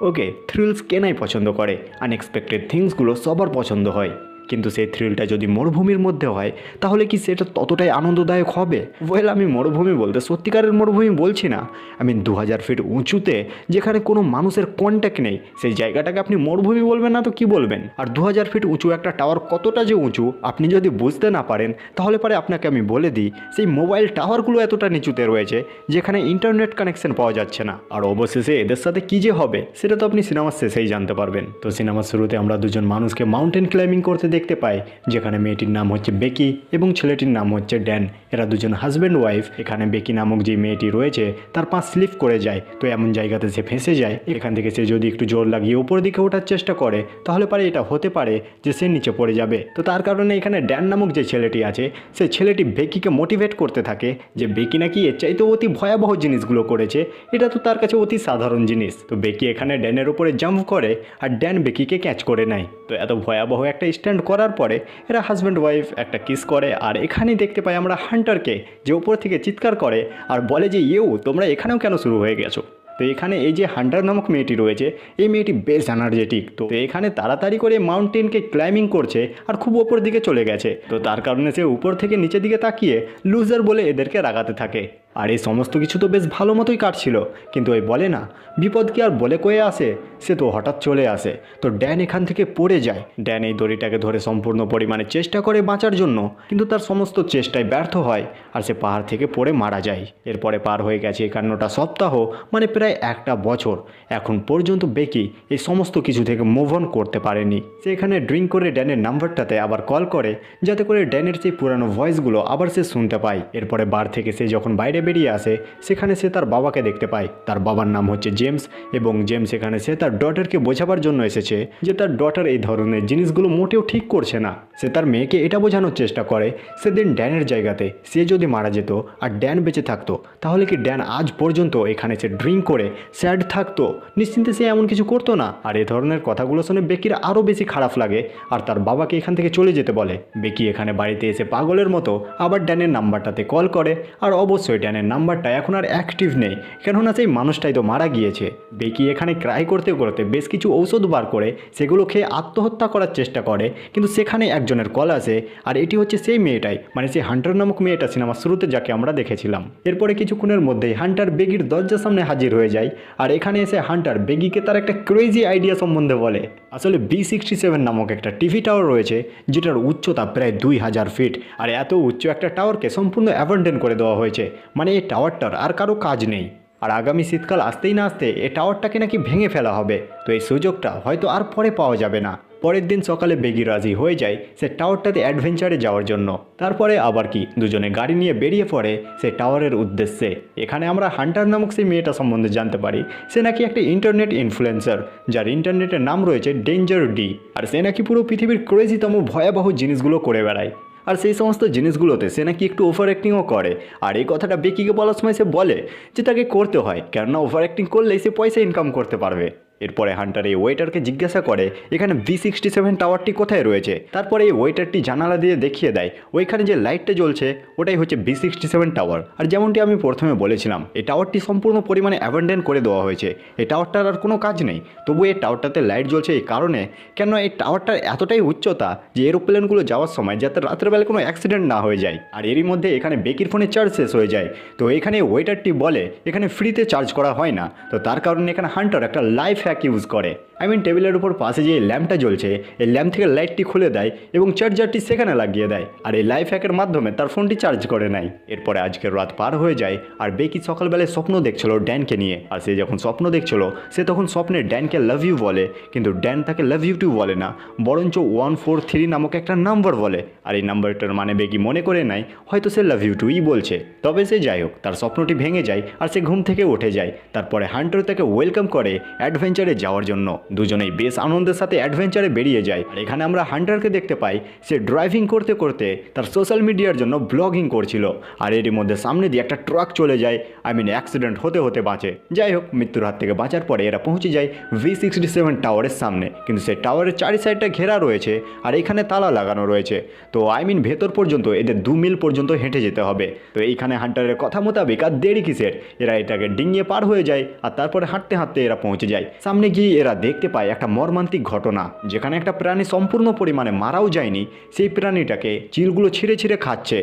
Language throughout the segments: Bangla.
ওকে থ্রিলস কেনাই পছন্দ করে। আনএক্সপেক্টেড থিংসগুলো সবার পছন্দ হয়। কিন্তু সেই থ্রিলটা যদি মরুভূমির মধ্যে হয়, তাহলে কি সেটা ততটাই আনন্দদায়ক হবে? ওয়েল আমি মরুভূমি বলতে সত্যিকারের মরুভূমি বলছি না। আমি দু হাজার ফিট উঁচুতে যেখানে কোনো মানুষের কন্ট্যাক্ট নেই, সেই জায়গাটাকে আপনি মরুভূমি বলবেন না তো কি বলবেন? আর দু হাজার ফিট উঁচু একটা টাওয়ার কতটা যে উঁচু, আপনি যদি বুঝতে না পারেন, তাহলে পরে আপনাকে আমি বলে দিই, সেই মোবাইল টাওয়ারগুলো এতটা নিচুতে রয়েছে, যেখানে ইন্টারনেট কানেকশন পাওয়া যাচ্ছে না। আর অবশেষে এদের সাথে কী যে হবে, সেটা তো আপনি সিনেমার শেষেই জানতে পারবেন। তো সিনেমার শুরুতে আমরা দুজন মানুষকে মাউন্টেন ক্লাইম্বিং করতে দেখতে পাই যেখানে মেয়েটির নাম হচ্ছে বেকি এবং ছেলেটির নাম হচ্ছে ড্যান। এরা দুজন হাজব্যান্ড ওয়াইফ। এখানে বেকি নামক যে মেয়েটি রয়েছে, তার পা স্লিপ করে যায়। তো এমন জায়গাতে সে ফেঁসে যায়। এখান থেকে সে যদি একটু জোর লাগিয়ে উপর দিকে ওঠার চেষ্টা করে, তাহলে পারে এটা হতে পারে যে সে নিচে পড়ে যাবে। তো তার কারণে এখানে ড্যান নামক যে ছেলেটি আছে, সে ছেলেটি বেকিকে মোটিভেট করতে থাকে যে বেকি নাকি এর চাইতে অতি ভয়াবহ জিনিসগুলো করেছে। এটা তো তার কাছে অতি সাধারণ জিনিস। তো বেকি এখানে ড্যানের উপরে জাম্প করে আর ড্যান বেকিকে ক্যাচ করে নেয়। তো এত ভয়াবহ একটা স্ট্যান্ড করার পরে এরা হাজব্যান্ড ওয়াইফ একটা কিস করে। আর এখানেই দেখতে পাই আমরা হান্টারকে যে উপর থেকে চিৎকার করে আর বলে যে ইয়েও তোমরা এখানেও কেন শুরু হয়ে গেছো? তো এখানে এই যে হান্টার নামক মেয়েটি রয়েছে, এই মেয়েটি বেশ এনার্জেটিক তো এখানে তাড়াতাড়ি করে মাউন্টেনকে ক্লাইম্বিং করছে আর খুব ওপর দিকে চলে গেছে। তো তার কারণে সে উপর থেকে নিচের দিকে তাকিয়ে লুজার বলে এদেরকে রাগাতে থাকে। আর এই সমস্ত কিছু তো বেশ ভালো মতোই কাটছিল, কিন্তু ওই বলে না, বিপদ কি আর বলে কয়ে আসে? সে তো হঠাৎ চলে আসে। তো ড্যান এখান থেকে পড়ে যায়। ড্যান এই দড়িটাকে ধরে সম্পূর্ণ পরিমাণে চেষ্টা করে বাঁচার জন্য, কিন্তু তার সমস্ত চেষ্টায় ব্যর্থ হয় আর সে পাহাড় থেকে পড়ে মারা যায়। এরপরে পার হয়ে গেছে একান্নটা সপ্তাহ মানে প্রায় একটা বছর। এখন পর্যন্ত বেকি এই সমস্ত কিছু থেকে মুভ অন করতে পারেনি। সে এখানে ড্রিঙ্ক করে ড্যানের নাম্বারটাতে আবার কল করে, যাতে করে ড্যানের সেই পুরানো ভয়েসগুলো আবার সে শুনতে পায়। এরপরে বার থেকে সে যখন বাইরে বেরিয়ে আসে, সেখানে সে তার বাবাকে দেখতে পায়। তার বাবার নাম হচ্ছে জেমস এবং জেমস এখানে সে তার ডটারকে বোঝাবার জন্য এসেছে যে তার ডটার এই ধরনের জিনিসগুলো মোটেও ঠিক করছে না। সে তার মেয়েকে এটা বোঝানোর চেষ্টা করে, সেদিন ড্যানের জায়গাতে সে যদি মারা যেত আর ড্যান বেঁচে থাকতো, তাহলে কি ড্যান আজ পর্যন্ত এখানে সে ড্রিঙ্ক করে স্যাড থাকতো? নিশ্চিন্তে সে এমন কিছু করতো না। আর এ ধরনের কথাগুলো শুনে বেকির আরও বেশি খারাপ লাগে আর তার বাবাকে এখান থেকে চলে যেতে বলে। বেকি এখানে বাড়িতে এসে পাগলের মতো আবার ড্যানের নাম্বারটাতে কল করে আর অবশ্যই ড্যানের নাম্বারটা এখন আর অ্যাক্টিভ নেই। কেননা সেই মানুষটাই তো মারা গিয়েছে। বেকি এখানে ক্রাই করতে করতে বেশ কিছু ঔষধ বার করে, সেগুলো খেয়ে আত্মহত্যা করার চেষ্টা করে, কিন্তু সেখানে একজনের কল আসে, আর এটি হচ্ছে সেই মেয়েটাই মানে সেই হান্টার নামক মেয়েটা সিনেমার শুরুতে যাকে আমরা দেখেছিলাম। এরপরে কিছুক্ষণের মধ্যেই হান্টার বেগির দরজার সামনে হাজির হয়ে যায়, আর এখানে এসে হান্টার বেগিকে তার একটা ক্রেজি আইডিয়া সম্বন্ধে বলে। আসলে বি সিক্সটি সেভেন নামক একটা টিভি টাওয়ার রয়েছে, যেটার উচ্চতা প্রায় দুই হাজার ফিট আর এত উচ্চ একটা টাওয়ারকে সম্পূর্ণ অ্যাভেন্ডেন করে দেওয়া হয়েছে। মানে এই টাওয়ারটার আর কারও কাজ নেই। আর আগামী শীতকাল আসতেই না আসতে এই টাওয়ারটাকে নাকি ভেঙে ফেলা হবে। তো এই সুযোগটা হয়তো আর পরে পাওয়া যাবে না। পরের দিন সকালে বেগি রাজি হয়ে যায় সে টাওয়ারটাতে অ্যাডভেঞ্চারে যাওয়ার জন্য। তারপরে আবার কি, দুজনে গাড়ি নিয়ে বেরিয়ে পড়ে সে টাওয়ারের উদ্দেশ্যে। এখানে আমরা হান্টার নামক সেই মেয়েটা সম্বন্ধে জানতে পারি। সে নাকি একটা ইন্টারনেট ইনফ্লুয়েন্সার যার ইন্টারনেটের নাম রয়েছে ডেঞ্জার ডি আর সে নাকি পুরো পৃথিবীর ক্রেজিতম ভয়াবহ জিনিসগুলো করে বেড়ায়। আর সেই সমস্ত জিনিসগুলোতে সে নাকি একটু ওভার অ্যাক্টিংও করে। আর এই কথাটা বেকিকে বলার সময় সে বলে যে তাকে করতে হয়, কেননা ওভার অ্যাক্টিং করলেই সে পয়সা ইনকাম করতে পারবে। এরপরে হান্টার এই ওয়েটারকে জিজ্ঞাসা করে, এখানে ভি সিক্সটি সেভেন টাওয়ারটি কোথায় রয়েছে? তারপরে এই ওয়েটারটি জানালা দিয়ে দেখিয়ে দেয়, ওইখানে যে লাইটটা জ্বলছে, ওটাই হচ্ছে ভি সিক্সটি সেভেন টাওয়ার আর যেমনটি আমি প্রথমে বলেছিলাম, এই টাওয়ারটি সম্পূর্ণ পরিমাণে অ্যাভেন্ডেন করে দেওয়া হয়েছে। এই টাওয়ারটার আর কোনো কাজ নেই। তবু এই টাওয়ারটাতে লাইট জ্বলছে এই কারণে কেন এই টাওয়ারটার এতটাই উচ্চতা যে এরোপ্লেনগুলো যাওয়ার সময় যাতে রাত্রেবেলা কোনো অ্যাক্সিডেন্ট না হয়ে যায়। আর এরই মধ্যে এখানে বেকির ফোনে চার্জ শেষ হয়ে যায়। তো এখানে ওয়েটারটি বলে, এখানে ফ্রিতে চার্জ করা হয় না। তো তার কারণে এখানে হান্টার একটা লাইফ হ্যাক ইউজ করে। আই মিন টেবিলের উপর পাশে যে ল্যাম্পটা জ্বলছে, এই ল্যাম্প থেকে লাইটটি খুলে দেয় এবং চার্জারটি সেখানে লাগিয়ে দেয়। আর এই লাইফ হ্যাকের মাধ্যমে তার ফোনটি চার্জ করে নেয়। এরপরে আজকের রাত পার হয়ে যায় আর বেকি সকালবেলায় স্বপ্ন দেখছিল ড্যানকে নিয়ে। আর সে যখন স্বপ্ন দেখছিল, সে তখন স্বপ্নে ড্যানকে লাভ ইউ বলে। কিন্তু ড্যান তাকে লাভ ইউ টু বলে না, বরঞ্চ ওয়ান ফোর থ্রি নামক একটা নাম্বার বলে। আর এই নাম্বারটার মানে বেকি মনে করে নেয় হয়তো সে লাভ ইউ টুই বলছে। তবে সে যাই হোক, তার স্বপ্নটি ভেঙে যায় আর সে ঘুম থেকে উঠে যায়। তারপরে হান্টার তাকে ওয়েলকাম করে অ্যাডভেঞ্চারে যাওয়ার জন্য। দুজনেই বেশ আনন্দের সাথে অ্যাডভেঞ্চারে বেরিয়ে যায়। আর এখানে আমরা হান্টারকে দেখতে পাই। সে ড্রাইভিং করতে করতে তার সোশ্যাল মিডিয়ার জন্য ব্লগিং করছিল। আর এরই মধ্যে সামনে দিয়ে একটা ট্রাক চলে যায়। আই মিন অ্যাক্সিডেন্ট হতে হতে বাঁচে। যাই হোক, মৃত্যুর হাত থেকে বাঁচার পরে এরা পৌঁছে যায় ভি সিক্সটি সেভেন টাওয়ারের সামনে। কিন্তু সেই টাওয়ারের চারি সাইডটা ঘেরা রয়েছে আর এখানে তালা লাগানো রয়েছে। তো আই মিন ভেতর পর্যন্ত, এদের দু মিল পর্যন্ত হেঁটে যেতে হবে। তো, এইখানে হান্টারের কথা মোতাবেক আর দেরি কিসের? এরা এটাকে ডিঙিয়ে পার হয়ে যায় আর তারপরে হাঁটতে হাঁটতে এরা পৌঁছে যায়। সামনে গিয়ে এরা দেখতে পায় একটা মর্মান্তিক ঘটনা, যেখানে একটা প্রাণী সম্পূর্ণ পরিমাণে মারাও যায়নি, সেই প্রাণীটাকে চিলগুলো ছিঁড়ে ছিঁড়ে খাচ্ছে।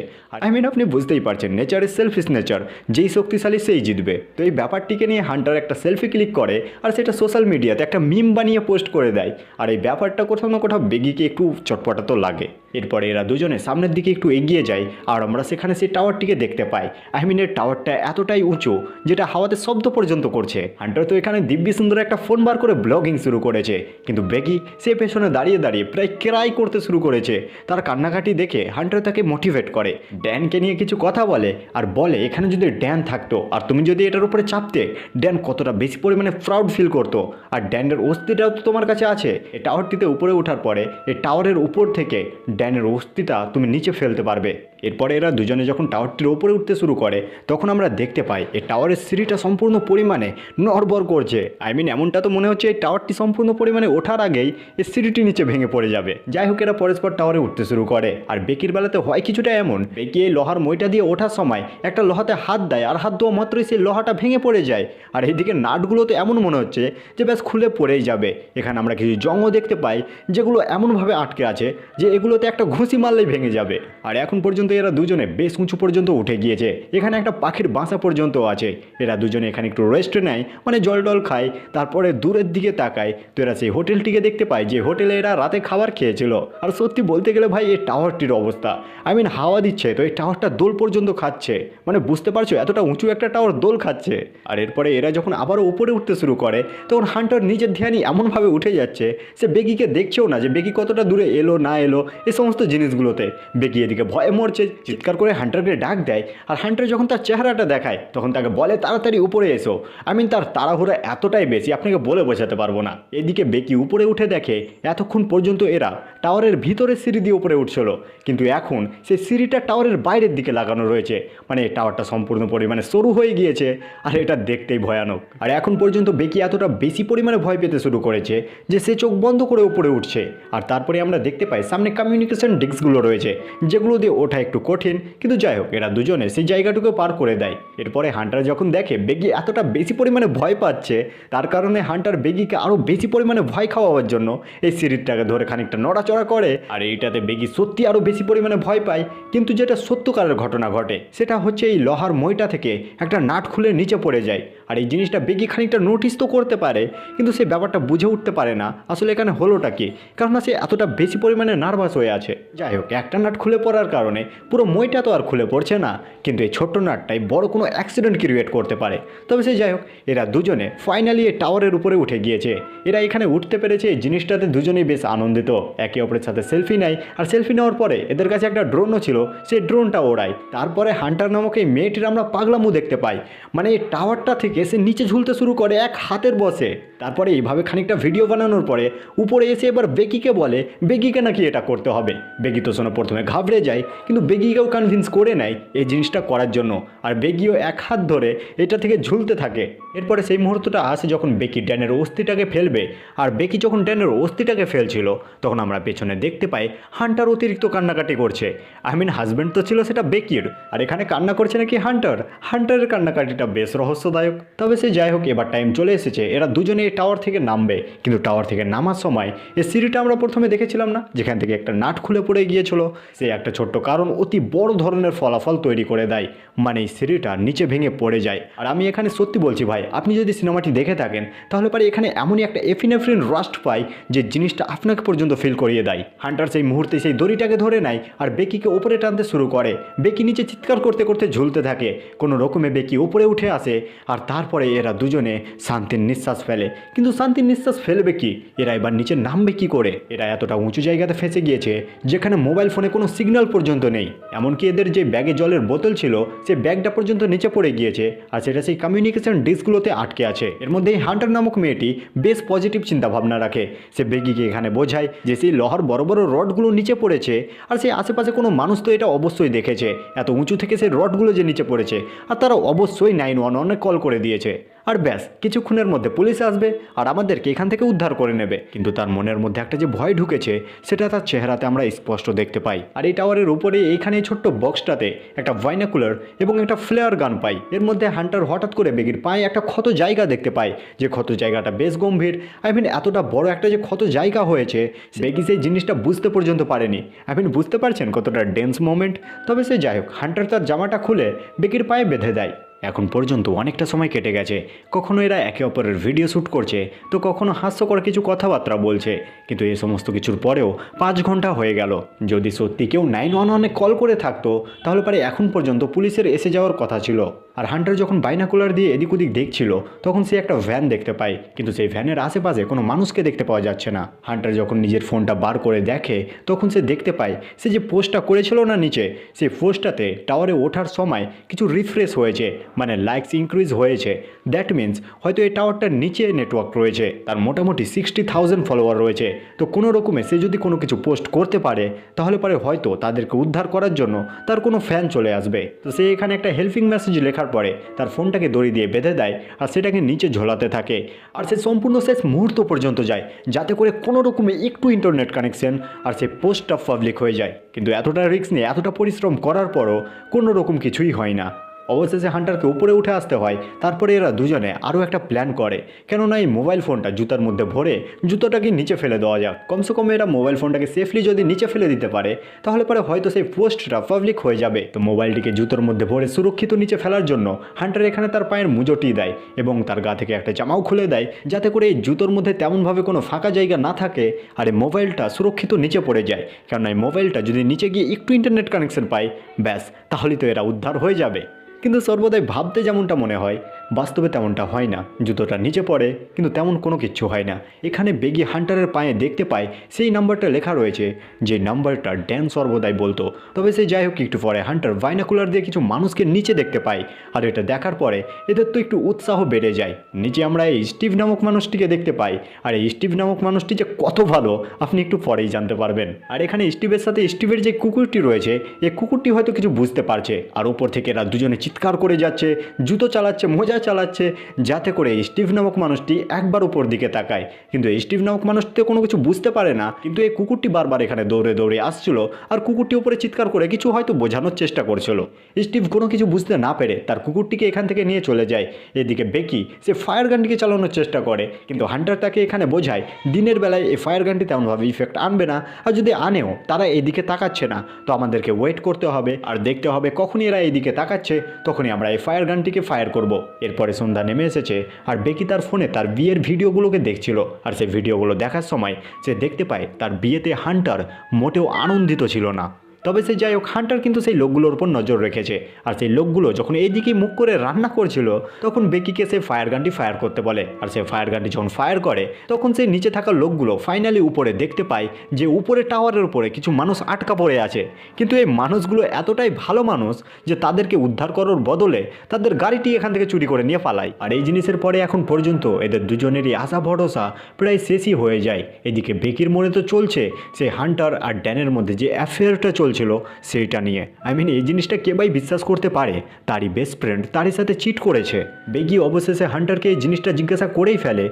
আই মিন আপনি বুঝতেই পারছেন নেচার নেচারের সেলফিস নেচার যেই শক্তিশালী সেই জিতবে। তো এই ব্যাপারটিকে নিয়ে হান্টার একটা সেলফি ক্লিক করে, আর সেটা সোশ্যাল মিডিয়াতে একটা মিম বানিয়ে পোস্ট করে দেয়। আর এই ব্যাপারটা কোথাও না কোথাও বেগিকে একটু চটপটা তো লাগে। এরপরে এরা দুজনে সামনের দিকে একটু এগিয়ে যায়, আর আমরা সেখানে সেই টাওয়ারটিকে দেখতে পাই। আই মিন এর টাওয়ারটা এতটাই উঁচু, যেটা হাওয়াতে শব্দ পর্যন্ত করছে। হান্টার তো এখানে দিব্যি সুন্দর একটা ফোন বার করে ব্লগিং শুরু করেছে। কিন্তু বেগি সে পেছনে দাঁড়িয়ে দাঁড়িয়ে প্রায় ক্রাই করতে শুরু করেছে। তার কান্নাকাটি দেখে হান্টার তাকে মোটিভেট করে। ড্যানকে নিয়ে কিছু কথা বলে আর বলে, এখানে যদি ড্যান থাকতো আর তুমি যদি এটার উপরে চাপতে, ড্যান কতটা বেশি পরিমাণে প্রাউড ফিল করতো। আর ড্যানের অস্থিটাও তো তোমার কাছে আছে। এই টাওয়ারটিতে উপরে ওঠার পরে এই টাওয়ারের উপর থেকে ড্যানের অস্থিটা তুমি নিচে ফেলতে পারবে। এরপরে এরা দুজনে যখন টাওয়ারটির ওপরে উঠতে শুরু করে, তখন আমরা দেখতে পাই এই টাওয়ারের সিঁড়িটা সম্পূর্ণ পরিমাণে নড়বড় করছে। আই মিন এমনটা তো মনে হচ্ছে এই টাওয়ারটি সম্পূর্ণ পরিমাণে ওঠার আগেই এই সিঁড়িটি নিচে ভেঙে পড়ে যাবে। যাই হোক, এরা পরস্পর টাওয়ারে উঠতে শুরু করে। আর বেকির বেলাতে হয় কিছুটা এমন, বেকি এই লোহার মইটা দিয়ে ওঠার সময় একটা লোহাতে হাত দেয়, আর হাত দেওয়া মাত্রই সেই লোহাটা ভেঙে পড়ে যায়। আর এইদিকে নাটগুলো তো এমন মনে হচ্ছে যে ব্যাস খুলে পড়েই যাবে। এখানে আমরা কিছু জঙ্গ দেখতে পাই, যেগুলো এমনভাবে আটকে আছে যে এগুলোতে একটা ঘুষি মারলেই ভেঙে যাবে। আর এখন পর্যন্ত এরা দুজনে বেশ উঁচু পর্যন্ত উঠে গিয়েছে। এখানে একটা পাখির বাসা পর্যন্ত আছে। এরা দুজনে এখানে একটু রেস্ট নেয় মানে জল টল খায়। তারপরে দূরের দিকে তাকায়। তো এরা সেই হোটেলটিকে দেখতে পায়, যে হোটেলে এরা রাতে খাবার খেয়েছিল। আর সত্যি বলতে গেলে ভাই, এই টাওয়ারটির অবস্থা। আই মিন হাওয়া দিচ্ছে, তো এই টাওয়ারটা দোল পর্যন্ত খাচ্ছে। মানে বুঝতে পারছ, এতটা উঁচু একটা টাওয়ার দোল খাচ্ছে। আর এরপরে এরা যখন আবারও উপরে উঠতে শুরু করে, তখন হান্টার নিজের ধ্যানই এমনভাবে উঠে যাচ্ছে, সে বেগিকে দেখছেও না যে বেগি কতটা দূরে এলো, না এলো এই সমস্ত জিনিসগুলোতে। বেগি এদিকে ভয়ে মরছে চিৎকার করে হান্টারকে ডাক দেয় আর হান্টার যখন তার চেহারাটা দেখায়, তখন তাকে বলে, তাড়াতাড়ি উপরে এসো। আমি তার তাড়াহুড়া এতটাই বেশি, আপনাকে বলে বোঝাতে পারব না। এদিকে বেকি উপরে উঠে দেখে, এতক্ষণ পর্যন্ত এরা টাওয়ারের ভিতরে সিঁড়ি দিয়ে উপরে উঠছিল। কিন্তু এখন সেই সিঁড়িটা টাওয়ারের বাইরের দিকে লাগানো রয়েছে। মানে টাওয়ারটা সম্পূর্ণ পরিমাণে সরু হয়ে গিয়েছে। আর এটা দেখতেই ভয়ানক। আর এখন পর্যন্ত বেকি এতটা বেশি পরিমাণে ভয় পেতে শুরু করেছে যে সে চোখ বন্ধ করে উপরে উঠছে। আর তারপরে আমরা দেখতে পাই সামনে কমিউনিকেশন ডিস্কগুলো রয়েছে, যেগুলো দিয়ে ওঠা একটু কঠিন। কিন্তু যাই হোক, এরা দুজনে সেই জায়গাটুকু পার করে দেয়। এরপরে হান্টার যখন দেখে বেগি এতটা বেশি পরিমাণে ভয় পাচ্ছে, তার কারণে হান্টার বেগিকে আরও বেশি পরিমাণে ভয় খাওয়াবার জন্য এই সিঁড়িটাকে ধরে খানিকটা নড়াচড়া করে, আর এইটাতে বেগি সত্যি আরও বেশি পরিমাণে ভয় পায়। কিন্তু যেটা সত্যকারের ঘটনা ঘটে, সেটা হচ্ছে এই লোহার মইটা থেকে একটা নাট খুলে নিচে পড়ে যায়। আর এই জিনিসটা বেগি খানিকটা নোটিস তো করতে পারে, কিন্তু সে ব্যাপারটা বুঝে উঠতে পারে না। আসলে এখানে হলোটা কি? কারণ সে এতটা বেশি পরিমাণে নার্ভাস হয়ে আছে। যাই হোক, একটা নাট খুলে পড়ার কারণে পুরো মইটা তো আর খুলে পড়ছে না, কিন্তু এই ছোট্ট নাটটাই বড় কোনো অ্যাক্সিডেন্ট ক্রিয়েট করতে পারে। তবে সে যাই হোক, এরা দুজনে ফাইনালি এই টাওয়ারের উপরে উঠে গিয়েছে। এরা এখানে উঠতে পেরেছে এই জিনিসটাতে দুজনেই বেশ আনন্দিত। একে অপরের সাথে সেলফি নেয়, আর সেলফি নেওয়ার পরে এদের কাছে একটা ড্রোনও ছিল, সেই ড্রোনটা ওড়ায়। তারপরে হান্টার নামক এই মেয়েটির আমরা পাগলামু দেখতে পাই। মানে এই টাওয়ারটা থেকে সে নিচে ঝুলতে শুরু করে এক হাতের বসে। তারপরে এইভাবে খানিকটা ভিডিও বানানোর পরে উপরে এসে এবার বেগিকে বলে, বেগিকে নাকি এটা করতে হবে। বেগি তো শোনো, প্রথমে ঘাবড়ে যায়, কিন্তু বেগিকেও কনভিন্স করে নেয় এই জিনিসটা করার জন্য। আর বেগিও এক হাত ধরে এটা থেকে ঝুলতে থাকে। এরপরে সেই মুহূর্তটা আসে যখন বেকি ড্যানের অস্থিটাকে ফেলবে। আর বেকি যখন ড্যানের অস্থিটাকে ফেলছিল, তখন আমরা পেছনে দেখতে পাই হান্টার অতিরিক্ত কান্নাকাটি করছে। আই মিন হাজব্যান্ড তো ছিল সেটা বেকির আর এখানে কান্না করছে নাকি হান্টার? হান্টারের কান্নাকাটিটা বেশ রহস্যদায়ক। তবে সে যাই হোক, এবার টাইম চলে এসেছে। এরা দুজনে এই টাওয়ার থেকে নামবে। কিন্তু টাওয়ার থেকে নামার সময় এই সিঁড়িটা আমরা প্রথমে দেখেছিলাম না? যেখান থেকে একটা নাট খুলে পড়ে গিয়েছিল। সে একটা ছোট্ট কারণ অতি বড় ধরনের ফলাফল তৈরি করে দেয়। মানে এই সিঁড়িটা নিচে ভেঙে পড়ে যায়। আর আমি এখানে সত্যি বলছি ভাই, আপনি যদি সিনেমাটি দেখে থাকেন, তাহলে পারে এখানে এমনই একটা এফিনেফ্রিন রাস্ট পাই, যে জিনিসটা আপনাকে পর্যন্ত ফিল করিয়ে দেয়। হান্টার সেই মুহূর্তে সেই দড়িটাকে ধরে নেয় আর বেকিকে ওপরে টানতে শুরু করে। বেকি নিচে চিৎকার করতে করতে ঝুলতে থাকে। কোনো রকমে বেকি উপরে উঠে আসে। আর তারপরে এরা দুজনে শান্তির নিঃশ্বাস ফেলে। কিন্তু শান্তির নিঃশ্বাস ফেলবে কি? এরা এবার নিচে নামবে কি করে? এরা এতটা উঁচু জায়গাতে ফেঁসে গিয়েছে, যেখানে মোবাইল ফোনে কোনো সিগন্যাল পর্যন্ত নেই। এমনকি এদের যে ব্যাগে জলের বোতল ছিল, সে ব্যাগটা পর্যন্ত নিচে পড়ে গিয়েছে, আর সেটা সেই কমিউনিকেশন ডিস্কগুলোতে আটকে আছে। এর মধ্যে এই হান্টার নামক মেয়েটি বেশ পজিটিভ চিন্তা ভাবনা রাখে। সে বেগিকে এখানে বোঝায় যে সেই লোহার বড় বড় রডগুলো নিচে পড়েছে, আর সেই আশেপাশে কোনো মানুষ তো এটা অবশ্যই দেখেছে। এত উঁচু থেকে সেই রডগুলো যে নিচে পড়েছে, আর তারা অবশ্যই নাইন ওয়ান ওয়ানে কল করে দিয়েছে। আর ব্যাস, কিছুক্ষণের মধ্যে পুলিশ আসবে আর আমাদেরকে এখান থেকে উদ্ধার করে নেবে। কিন্তু তার মনের মধ্যে একটা যে ভয় ঢুকেছে, সেটা তার চেহারাতে আমরা স্পষ্ট দেখতে পাই। আর এই টাওয়ারের উপরে, এইখানে ছোট্ট বক্সটাতে একটা ভাইনাকুলার এবং একটা ফ্লেয়ার গান পাই। এর মধ্যে হান্টার হঠাৎ করে বেগির পায়ে একটা ক্ষত জায়গা দেখতে পাই যে ক্ষত জায়গাটা বেশ গম্ভীর। আই মিন এতটা বড় একটা যে ক্ষত জায়গা হয়েছে, বেগি সেই জিনিসটা বুঝতে পর্যন্ত পারেনি। আই মিন বুঝতে পারছেন কতটা ডেন্স মোমেন্ট তবে সে যাই হোক হান্টার তার জামাটা খুলে বেগির পায়ে বেঁধে দেয়। এখন পর্যন্ত অনেকটা সময় কেটে গেছে। কখনো এরা একে অপরের ভিডিও শ্যুট করছে, তো কখনো হাস্যকর কিছু কথাবার্তা বলছে। কিন্তু এই সমস্ত কিছুর পরেও পাঁচ ঘণ্টা হয়ে গেল। যদি সত্যি কেউ নাইন ওয়ান ওয়ানে কল করে থাকতো, তাহলে পরে এখন পর্যন্ত পুলিশের এসে যাওয়ার কথা ছিল। আর হান্টার যখন বাইনাকুলার দিয়ে এদিক ওদিক দেখছিল, তখন সে একটা ভ্যান দেখতে পায়। কিন্তু সেই ভ্যানের আশেপাশে কোনো মানুষকে দেখতে পাওয়া যাচ্ছে না। হান্টার যখন নিজের ফোনটা বার করে দেখে, তখন সে দেখতে পায়, সে যে পোস্টটা করেছিল না নিচে, সেই পোস্টটাতে টাওয়ারে ওঠার সময় কিছু রিফ্রেশ হয়েছে। মানে লাইকস ইনক্রিজ হয়েছে। দ্যাট মিন্স হয়তো এই টাওয়ারটার নিচে নেটওয়ার্ক রয়েছে, তার মোটামুটি সিক্সটি থাউজেন্ড ফলোয়ার রয়েছে। তো কোনো রকমে সে যদি কোনো কিছু পোস্ট করতে পারে, তাহলে পরে হয়তো তাদেরকে উদ্ধার করার জন্য তার কোনো ফ্যান চলে আসবে। তো সে এখানে একটা হেল্পিং মেসেজ লেখার পরে তার ফোনটাকে দড়ি দিয়ে বেঁধে দেয় আর সেটাকে নিচে ঝোলাতে থাকে। আর সে সম্পূর্ণ শেষ মুহূর্ত পর্যন্ত যায়, যাতে করে কোনো রকমে একটু ইন্টারনেট কানেকশন আর সে পোস্টটা পাবলিক হয়ে যায়। কিন্তু এতটা রিস্ক নিয়ে, এতটা পরিশ্রম করার পরও কোনো রকম কিছুই হয় না। অবশেষে হান্টারকে উপরে উঠে আসতে হয়। তারপরে এরা দুজনে আরও একটা প্ল্যান করে। কেননা এই মোবাইল ফোনটা জুতার মধ্যে ভরে জুতোটাকে নিচে ফেলে দেওয়া যাক। কমসে কম এরা মোবাইল ফোনটাকে সেফলি যদি নিচে ফেলে দিতে পারে, তাহলে পরে হয়তো সেই পোস্টটা পাবলিক হয়ে যাবে। তো মোবাইলটিকে জুতোর মধ্যে ভরে সুরক্ষিত নিচে ফেলার জন্য হান্টার এখানে তার পায়ের মুজোটি দেয় এবং তার গা থেকে একটা জামাও খুলে দেয়, যাতে করে এই জুতোর মধ্যে তেমনভাবে কোনো ফাঁকা জায়গা না থাকে আর এই মোবাইলটা সুরক্ষিত নিচে পড়ে যায়। কেননা এই মোবাইলটা যদি নিচে গিয়ে একটু ইন্টারনেট কানেকশন পায়, ব্যাস তাহলে তো এরা উদ্ধার হয়ে যাবে। কিন্তু সর্বদাই ভাবতে যেমনটা মনে হয় বাস্তবে তেমনটা হয় না। জুতোটা নিচে পড়ে, কিন্তু তেমন কোনো কিচ্ছু হয় না। এখানে বেগি হান্টারের পায়ে দেখতে পায় সেই নাম্বারটা লেখা রয়েছে, যে নাম্বারটা ড্যান সর্বদাই বলতো। তবে সে যাই হোক, একটু পরে হান্টার ভাইনাকুলার দিয়ে কিছু মানুষকে নিচে দেখতে পায় আর এটা দেখার পরে এদের তো একটু উৎসাহ বেড়ে যায়। নিচে আমরা এই স্টিভ নামক মানুষটিকে দেখতে পাই, আর এই স্টিভ নামক মানুষটি যে কত ভালো, আপনি একটু পরেই জানতে পারবেন। আর এখানে স্টিভের সাথে স্টিভের যে কুকুরটি রয়েছে এই কুকুরটি হয়তো কিছু বুঝতে পারছে, আর উপর থেকে এরা দুজনে চিৎকার করে যাচ্ছে, জুতো চালাচ্ছে, মোজা চালাচ্ছে যাতে করে স্টিভ নামক মানুষটি একবার উপর দিকে তাকায়। কিন্তু স্টিভ নামক মানুষটি কোনো কিছু বুঝতে পারে না। কিন্তু এই কুকুরটি বারবার এখানে দৌড়ে দৌড়ে আসছিল আর কুকুরটি উপরে চিৎকার করে কিছু হয়তো বোঝানোর চেষ্টা করছিল। স্টিভ কোনো কিছু বুঝতে না পেরে তার কুকুরটিকে এখান থেকে নিয়ে চলে যায়। এদিকে বেকি, সে ফায়ার গানটিকে চালানোর চেষ্টা করে। কিন্তু হান্টার তাকে এখানে বোঝায়, দিনের বেলায় এই ফায়ার গানটি তেমনভাবে ইফেক্ট আনবে না। আর যদি আনেও, তারা এদিকে তাকাচ্ছে না। তো আমাদেরকে ওয়েট করতে হবে। আর দেখতে হবে কখনই এরা এদিকে তাকাচ্ছে, তখনই আমরা এই ফায়ার গানটিকে ফায়ার করব। এরপরে সন্ধ্যা নেমে এসেছে আর বেকি তার ফোনে তার বিয়ের ভিডিওগুলোকে দেখছিল। আর সে ভিডিওগুলো দেখার সময় সে দেখতে পায় তার বিয়েতে হান্টার মোটেও আনন্দিত ছিল না। তবে সে যাই হোক, হান্টার কিন্তু সেই লোকগুলোর উপর নজর রেখেছে। আর সেই লোকগুলো যখন এইদিকে মুখ করে রান্না করছিল, তখন বেকিকে সে ফায়ার গানটি ফায়ার করতে বলে। আর সে ফায়ার গানটি যখন ফায়ার করে, তখন সেই নিচে থাকা লোকগুলো ফাইনালি উপরে দেখতে পায় যে উপরে টাওয়ারের উপরে কিছু মানুষ আটকা পড়ে আছে। কিন্তু এই মানুষগুলো এতটাই ভালো মানুষ যে তাদেরকে উদ্ধার করার বদলে তাদের গাড়িটি এখান থেকে চুরি করে নিয়ে পালায়। আর এই জিনিসের পরে এখন পর্যন্ত এদের দুজনেরই আশা ভরসা প্রায় শেষই হয়ে যায়। এদিকে বেকির মনে তো চলছে সেই হান্টার আর ড্যানের মধ্যে যে অ্যাফেয়ারটা চলছিল সেইটা নিয়ে। আই মিন এই জিনিসটা কে ভাই বিশ্বাস করতে পারে? তারই বেস্ট ফ্রেন্ড তারই সাথে চিট করেছে। বেগি অবশেষে হান্টারকে এই জিনিসটা জিজ্ঞাসা করেই ফেলে।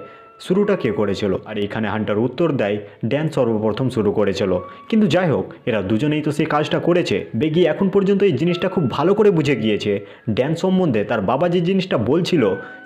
শুরুটা কে করেছিল? আর এখানে হান্টার উত্তর দেয় ড্যান সর্বপ্রথম শুরু করেছিল। কিন্তু যাই হোক, এরা দুজনেই তো সেই কাজটা করেছে। বেগি এখন পর্যন্ত এই জিনিসটা খুব ভালো করে বুঝে গিয়েছে। ড্যান সম্বন্ধে তার বাবা যে জিনিসটা বলছিল,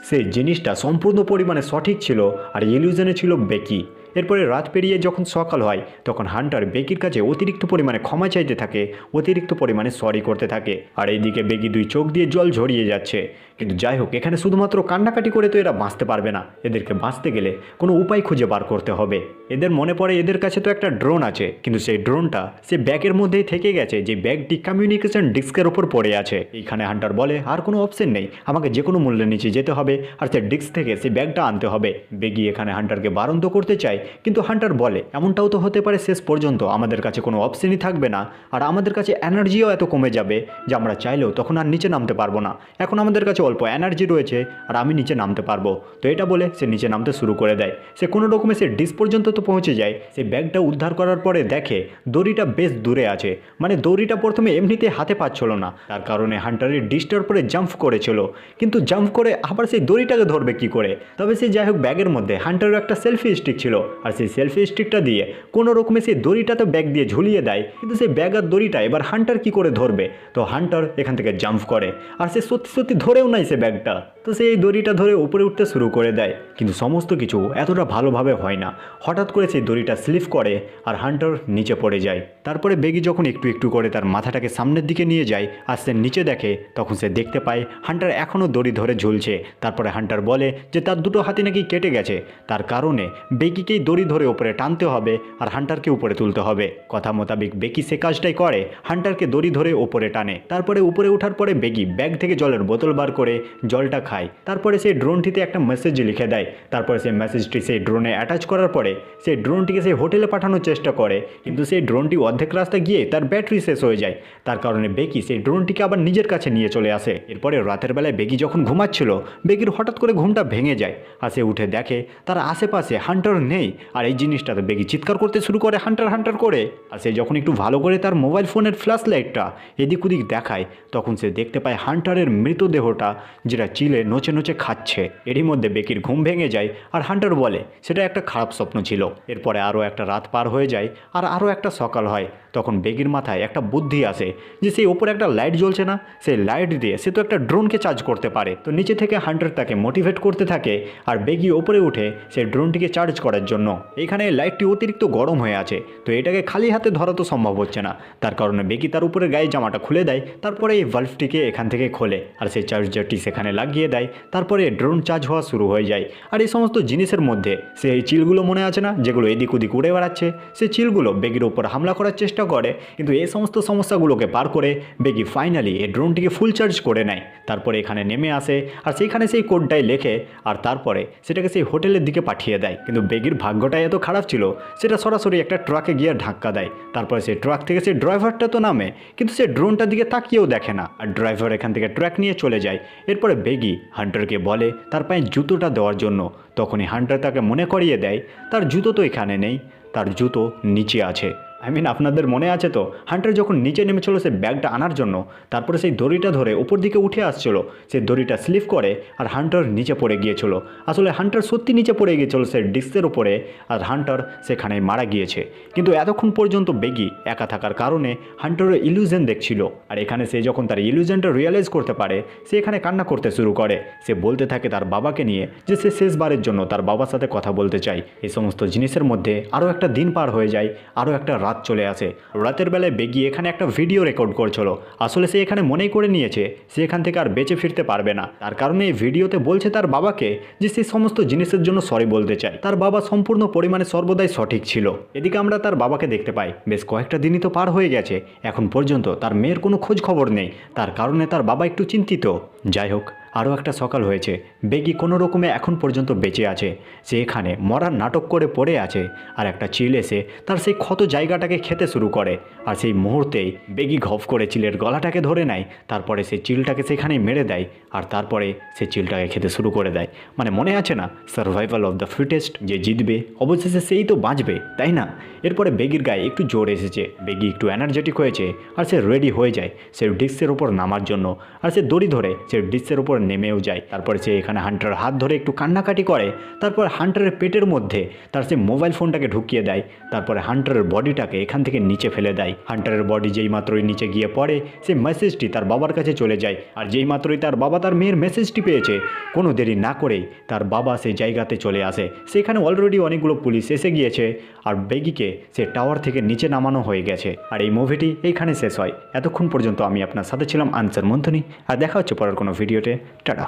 সেই জিনিসটা সম্পূর্ণ পরিমাণে সঠিক ছিল আর ইলিউশনে ছিল বেকি এরপরে রাত পেরিয়ে যখন সকাল হয়, তখন হান্টার বেকির কাছে অতিরিক্ত পরিমাণে ক্ষমা চাইতে থাকে, অতিরিক্ত পরিমাণে সরি করতে থাকে। আর এইদিকে বেগি দুই চোখ দিয়ে জল ঝরিয়ে যাচ্ছে। কিন্তু যাই হোক, এখানে শুধুমাত্র কান্নাকাটি করে তো এরা বাঁচতে পারবে না। এদেরকে বাঁচতে গেলে কোনো উপায় খুঁজে বার করতে হবে। এদের মনে পড়ে, এদের কাছে তো একটা ড্রোন আছে, কিন্তু সেই ড্রোনটা সে ব্যাগের মধ্যেই থেকে গেছে, যে ব্যাগটি কমিউনিকেশন ডিস্কের ওপর পড়ে আছে। এইখানে হান্টার বলে, আর কোনো অপশন নেই, আমাকে যে কোনো মূল্যের নিচে যেতে হবে, আর সে ডিস্ক থেকে সে ব্যাগটা আনতে হবে। বেগি এখানে হান্টারকে বারণ তো করতে চায়, কিন্তু হান্টার বলে, এমনটাও তো হতে পারে শেষ পর্যন্ত, আমাদের কাছে কোনো অপশনই থাকবে না, আর আমাদের কাছে এনার্জিও এত কমে যাবে, যে আমরা চাইলেও তখন আর নিচে নামতে পারব না। এখন আমাদের কাছে অল্প এনার্জি রয়েছে আর আমি নিচে নামতে পারব। তো এটা বলে সে নিচে নামতে শুরু করে দেয়। সে কোনো রকমে সে ডিস পর্যন্ত তো পৌঁছে যায়। সে ব্যাগটা উদ্ধার করার পরে দেখে দড়িটা বেশ দূরে আছে। মানে দড়িটা প্রথমে এমনিতে হাতে পাচ্ছিল না। তার কারণে হান্টারের ডিসটার পরে জাম্প করেছিল। কিন্তু জাম্প করে আবার সেই দড়িটাকে ধরবে কি করে? তবে সে যাই হোক ব্যাগের মধ্যে হান্টারের একটা সেলফি স্টিক ছিল। আর সেই সেলফি স্টিকটা দিয়ে কোনো রকমে সেই দড়িটাতে ব্যাগ দিয়ে ঝুলিয়ে দেয়। কিন্তু সেই ব্যাগ আর দড়িটা এবার হান্টার কি করে ধরবে? তো হান্টার এখান থেকে জাম্প করে। আর সে সত্যি সত্যি ধরেও নাই সে ব্যাগটা। তো সে এই দড়িটা ধরে উপরে উঠতে শুরু করে দেয়। কিন্তু সমস্ত কিছু এতটা ভালোভাবে হয় না। হঠাৎ করে সেই দড়িটা স্লিপ করে আর হান্টার নিচে পড়ে যায়। তারপরে বেগি যখন একটু একটু করে তার মাথাটাকে সামনের দিকে নিয়ে যায় আর সে নিচে দেখে, তখন সে দেখতে পায় হান্টার এখনও দড়ি ধরে ঝুলছে। তারপরে হান্টার বলে যে তার দুটো হাতি নাকি কেটে গেছে। তার কারণে বেগিকেই দড়ি ধরে উপরে টানতে হবে আর হান্টারকে উপরে তুলতে হবে। কথা মোতাবেক বেকি সে কাজটাই করে, হান্টারকে দড়ি ধরে উপরে টানে। তারপরে উপরে ওঠার পরে বেগি ব্যাগ থেকে জলের বোতল বার করে জলটা খায়। তারপরে সেই ড্রোনটিতে একটা মেসেজ লিখে দেয়। তারপরে সেই মেসেজটি সেই ড্রোনে অ্যাটাচ করার পরে সেই ড্রোনটিকে সেই হোটেলে পাঠানোর চেষ্টা করে। কিন্তু সেই ড্রোনটি অর্ধেক রাস্তা গিয়ে তার ব্যাটারি শেষ হয়ে যায়। তার কারণে বেকি সেই ড্রোনটিকে আবার নিজের কাছে নিয়ে চলে আসে। এরপরে রাতের বেলায় বেগি যখন ঘুমাচ্ছিল বেগির হঠাৎ করে ঘুমটা ভেঙে যায় আর সে উঠে দেখে তার আশেপাশে হান্টার নেই। আর এই জিনিসটাতে বেগি চিৎকার করতে শুরু করে হান্টার হান্টার করে। আর সে যখন একটু ভালো করে তার মোবাইল ফোনের ফ্ল্যাশ লাইটটা এদিক ওদিক দেখায়, তখন সে দেখতে পায় হান্টারের মৃতদেহটা যেটা চিলে নচে নচে খাচ্ছে। এরই মধ্যে বেকির ঘুম ভেঙে যায় আর হান্টার বলে, সেটা একটা খারাপ স্বপ্ন ছিল। এরপরে আরও একটা রাত পার হয়ে যায় আর আরও একটা সকাল হয়। তখন বেগির মাথায় একটা বুদ্ধি আসে যে সেই ওপরে একটা লাইট জ্বলছে না, সেই লাইট দিয়ে সে তো একটা ড্রোনকে চার্জ করতে পারে। তো নিচে থেকে হান্টার তাকে মোটিভেট করতে থাকে আর বেগি ওপরে উঠে সেই ড্রোনটিকে চার্জ করার জন্য। এখানে লাইটটি অতিরিক্ত গরম হয়ে আছে, তো এটাকে খালি হাতে ধরা তো সম্ভব হচ্ছে না। তার কারণে বেগি তার উপরে গায়ে জামাটা খুলে দেয়, তারপরে এই ভাল্ভটিকে এখান থেকে খোলে আর সেই চার্জারটি সেখানে লাগিয়ে দেয়, তারপরে ড্রোন চার্জ হওয়া শুরু হয়ে যায়। আর এই সমস্ত জিনিসের মধ্যে সেই চিলগুলো মনে আছে না, যেগুলো এদিক ওদিক উড়ে বেড়াচ্ছে, সেই চিলগুলো বেগির উপর হামলা করার চেষ্টা করে, কিন্তু এই সমস্ত সমস্যাগুলোকে পার করে বেগি ফাইনালি এই ড্রোনটিকে ফুল চার্জ করে নেয়। তারপরে এখানে নেমে আসে, আর সেইখানে সেই কোডটাই লেখে, আর তারপরে সেটাকে সেই হোটেলের দিকে পাঠিয়ে দেয়। কিন্তু বেগির ভাগ্যটাই এত খারাপ ছিল, সেটা সরাসরি একটা ট্রাকে গিয়ে ধাক্কা দেয়। তারপরে সেই ট্রাক থেকে সেই ড্রাইভারটা তো নামে, কিন্তু সে ড্রোনটার দিকে তাকিয়েও দেখে না, আর ড্রাইভার এখান থেকে ট্র্যাক নিয়ে চলে যায়। এরপরে বেগি হান্টারকে বলে তার পায়ে জুতোটা দেওয়ার জন্য। তখনই হান্টার তাকে মনে করিয়ে দেয়, তার জুতো তো এখানে নেই, তার জুতো নিচে আছে। আই মিন আপনাদের মনে আছে তো? হান্টার যখন নিচে নেমেছিল সে ব্যাগটা আনার জন্য, তারপরে সেই দড়িটা ধরে উপর দিকে উঠে আসছিল সেই দড়িটা স্লিপ করে আর হান্টার নিচে পড়ে গিয়েছিল। আসলে হান্টার সত্যি নিচে পড়ে গিয়েছিল সে ডিস্কের উপরে আর হান্টার সেখানে মারা গিয়েছে। কিন্তু এতক্ষণ পর্যন্ত বেগি একা থাকার কারণে হান্টারের ইলিউশন দেখছিল। আর এখানে সে যখন তার ইলিউশনটা রিয়েলাইজ করতে পারে, সে এখানে কান্না করতে শুরু করে। সে বলতে থাকে তার বাবাকে নিয়ে যে সে শেষবারের জন্য তার বাবার সাথে কথা বলতে চায়। এই সমস্ত জিনিসের মধ্যে আরও একটা দিন পার হয়ে যায়, আরও একটা রাত চলে আসে। রাতের বেলায় বেগি এখানে একটা ভিডিও রেকর্ড করছিল। আসলে সে এখানে মনেই করে নিয়েছে, সে এখান থেকে আর বেঁচে ফিরতে পারবে না। তার কারণে এই ভিডিওতে বলছে তার বাবাকে যে সে সমস্ত জিনিসের জন্য সরি বলতে চায়। তার বাবা সম্পূর্ণ পরিমাণে সর্বদাই সঠিক ছিল। এদিকে আমরা তার বাবাকে দেখতে পাই। বেশ কয়েকটা দিনই তো পার হয়ে গেছে। এখন পর্যন্ত তার মেয়ের কোনো খোঁজ খবর নেই। তার কারণে তার বাবা একটু চিন্তিত। যাই হোক আরও একটা সকাল হয়েছে। বেগি কোনো রকমে এখন পর্যন্ত বেঁচে আছে। সে এখানে মরার নাটক করে পড়ে আছে। আর একটা চিল এসে তার সেই ক্ষত জায়গাটাকে খেতে শুরু করে। আর সেই মুহূর্তেই বেগি ঘফ করে চিলের গলাটাকে ধরে নেয়। তারপরে সে চিলটাকে সেখানেই মেরে দেয়। আর তারপরে সে চিলটাকে খেতে শুরু করে দেয়। মানে মনে আছে না সার্ভাইভাল অফ দ্য ফিটেস্ট যে জিতবে, অবশেষে সেই তো বাঁচবে, তাই না? এরপরে বেগির গায়ে একটু জোর এসেছে। বেগি একটু এনার্জেটিক হয়েছে। আর সে রেডি হয়ে যায়। সে ডিস্কের ওপর নামার জন্য। আর সে দড়ি ধরে সে ডিস্কের ওপর নেমেও যায়। তারপরে সে এখানে হান্টার হাত ধরে একটু কান্নাকাটি করে। তারপর হান্টারের পেটের মধ্যে তার সে মোবাইল ফোনটাকে ঢুকিয়ে দেয়। তারপরে হান্টারের বডিটাকে এখান থেকে নিচে ফেলে দেয়। হান্টারের বডি যেই মাত্রই নিচে গিয়ে পড়ে সেই মেসেজটি তার বাবার কাছে চলে যায়। আর যেই মাত্রই তার বাবা তার মেয়ের মেসেজটি পেয়েছে, কোনো দেরি না করেই তার বাবা সেই জায়গাতে চলে আসে। সেখানে অলরেডি অনেকগুলো পুলিশ এসে গিয়েছে। আর বেগিকে সে টাওয়ার থেকে নিচে নামানো হয়ে গেছে। আর এই মুভিটি এইখানে শেষ হয়। এতক্ষণ পর্যন্ত আমি আপনার সাথে ছিলাম আনসার মন্থনী। আর দেখা হচ্ছে পরের কোনো ভিডিওতে टाटा